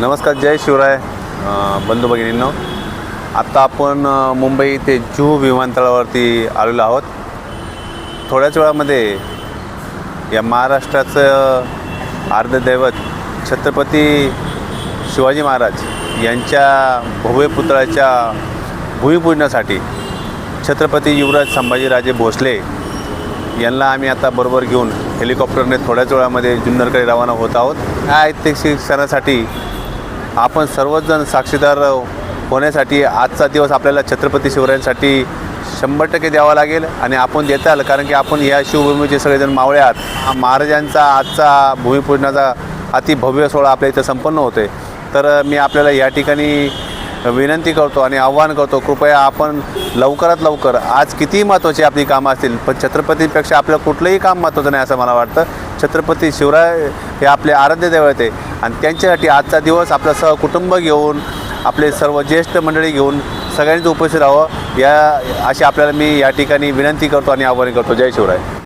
नमस्कार जय शिवराय. बंधू भगिनींनो आत्ता आपण मुंबई ते जुहू विमानतळावरती आलेलो आहोत. थोड्याच वेळामध्ये या महाराष्ट्राचं आर्धदैवत छत्रपती शिवाजी महाराज यांच्या भव्य पुतळ्याच्या भूमिपूजनासाठी छत्रपती युवराज संभाजीराजे भोसले यांना आम्ही आता बरोबर घेऊन हेलिकॉप्टरने थोड्याच वेळामध्ये जुन्नरकडे रवाना होत आहोत. ह्या ऐतिहासिक सणासाठी आपण सर्वजण साक्षीदार होण्यासाठी आजचा दिवस आपल्याला छत्रपती शिवरायांसाठी शंभर टक्के द्यावा लागेल आणि आपण देताल कारण की आपण या शिवभूमीचे सगळेजण मावळे आहात. हा महाराजांचा आजचा भूमिपूजनाचा अतिभव्य सोहळा आपल्या इथं संपन्न होते तर मी आपल्याला या ठिकाणी विनंती करतो आणि आव्हान करतो कृपया आपण लवकरात लवकर आज कितीही महत्त्वाची आपली कामं असतील पण छत्रपतीपेक्षा आपलं कुठलंही काम महत्त्वाचं नाही असं मला वाटतं. छत्रपती शिवराय हे आपले आराध्य दैवत आहे आणि त्यांच्यासाठी आजचा दिवस आपलं सहकुटुंब घेऊन आपले सर्व ज्येष्ठ मंडळी घेऊन सगळ्यांचं उपस्थित राहावं. या अशी आपल्याला मी या ठिकाणी विनंती करतो आणि आव्हान करतो. जय शिवराय.